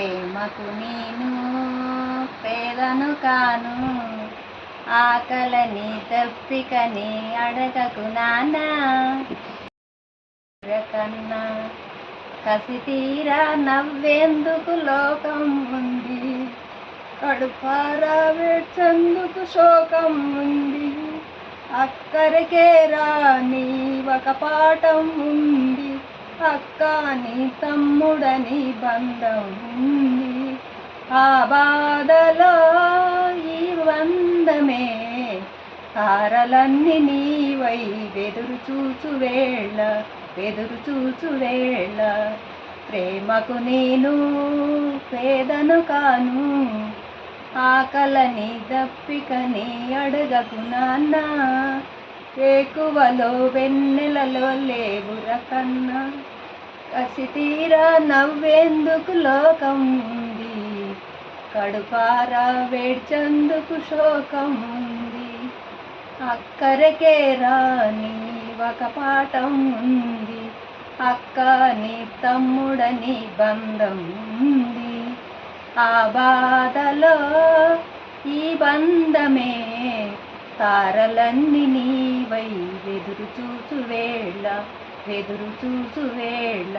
ప్రేమకు నేను పేదను కాను. ఆకలని తప్పికని అడగకు నానా కన్నా కసి తీరా నవ్వేందుకు లోకం ఉంది. కడుపారా వేడ్చందుకు శోకం ఉంది. అక్కరికే రాని ఒక పాఠం ఉంది. అక్క నీ తమ్ముడని బంధం ఉంది. ఆ బాధలో ఈ వందమే తారలన్నీ నీవై వెదురు చూచు వేళ వెదురు చూచు వేళ. ప్రేమకు నేను పేదను కాను ఆకలని దప్పికని అడగకు నాన్నా. ఏకువలో వెన్నెలలో లేవుర కన్నా కసి తీరా నవ్వేందుకు లోకం ఉంది కడుపారా వేడ్చందుకు శోకం ఉంది అక్కరకే రాని ఒక పాఠం ఉంది అక్క నీ తమ్ముడని బంధం ఉంది ఆ బాధలో ఈ బంధమే తారలన్నీ నీవై వెదురు చూచు వేళ వెదురు చూచు వేళ.